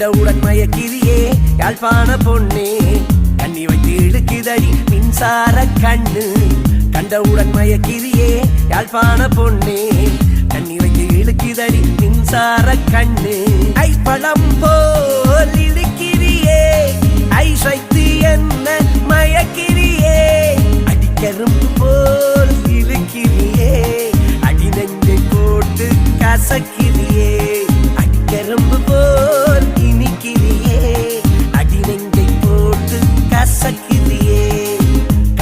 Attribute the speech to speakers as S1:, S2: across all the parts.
S1: கண்டவுடன் மயக்கிறியே யாழ்ப்பாண பொண்ணே. கண்ணி வைத்து இழுக்குதடி மின்சார கண்ணு. கண்டவுடன் மயக்கிறியே யாழ்ப்பாண பொண்ணே. கண்ணி வைத்து இழுக்குதடி மின்சார கண்ணு. ஐ பழம் போல் இழுக்கிறியே ஐ சைத்து என்ன மயக்கிறியே அடிக்கரும்பு போல் இழுக்கிறியே அடி நெஞ்சை போட்டு கசக்கி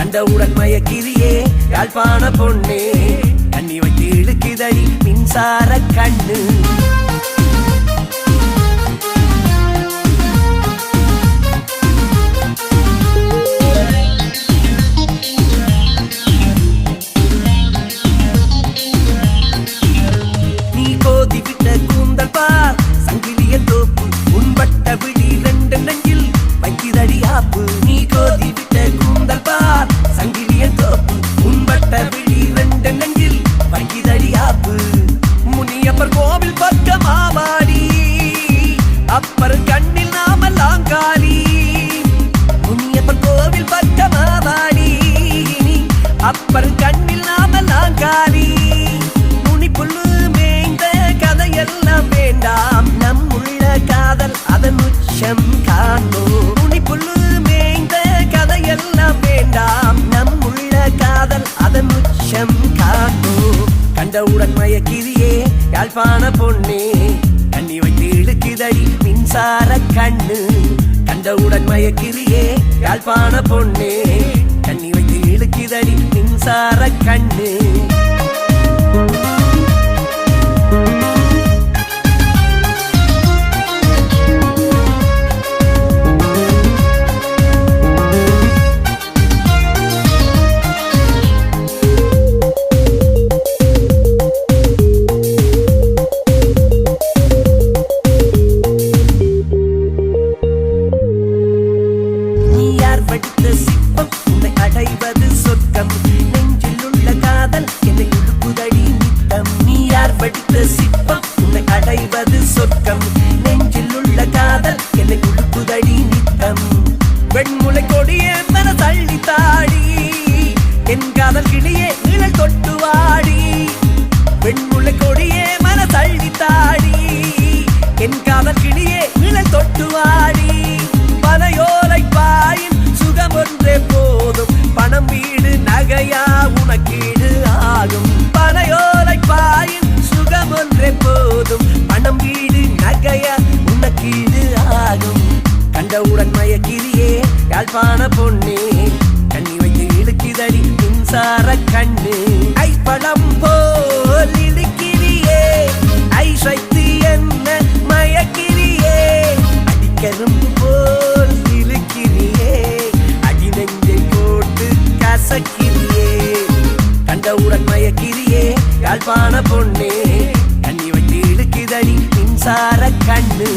S1: அந்த கண்டவுடன் மயக்கிறியே யாழ்ப்பாண பொண்ணே. கண்ணி வைத்து இழுக்குதடி மின்சார கண்ணு. காப்பு நீ கோதி விட்ட கூந்தல் பார். சங்கிலியன் தோப்பு உன்பட்ட விழி ரெண்டு நெஞ்சில் வைக்கிறடி ஆப்பு. முனியப்பர் கோவில் பக்கமாவாடி அப்பர் கண்ணில் உச்சம் கண்டவுடன் மயக்கிறியே யாழ்ப்பாண பொண்ணே. கண்ணி வைத்து இழுக்குதடி மின்சார கண்ணு. கண்டவுடன் மயக்கிறியே யாழ்ப்பாண பொண்ணே. கண்ணி வைத்து இழுக்குதடி மின்சார கண்ணு. அது சொர்க்கம். நெஞ்சில் உள்ள காதல் என்னை உழுப்புதடி நித்தம். வெண்முளை கொடியே மன தள்ளி தாடி. என் காதல் கிளியே நிழல் தொட்டு வாடி. வெண்முளை கொடியே மன தள்ளி தாடி. என் காதல் கிளியே நிழல் தொட்டு வாடி. பனையோலை பாயின் சுகம் ஒன்றே போதும். பணம் வீடு நகையா உனக்கீடு ஆகும். பனையோலை பாயின் சுகம் ஒன்றே போதும். அழகான பொண்ணு. கண்ணி வைத்து இழுக்குதடி மின்சார கண்ணு. ஐ படம் போல் இழுக்கிறியே ஐ சக்தி என்ன மயக்கிறியே. அடிக்கரும்பு போல் இழுக்கிறியே. அடி நெஞ்சை போட்டு கசக்கிறியே. கண்டவுடன் மயக்கிறியே யாழ்ப்பாண பொண்ணு. கண்ணி வைத்து இழுக்குதடி மின்சார கண்ணு.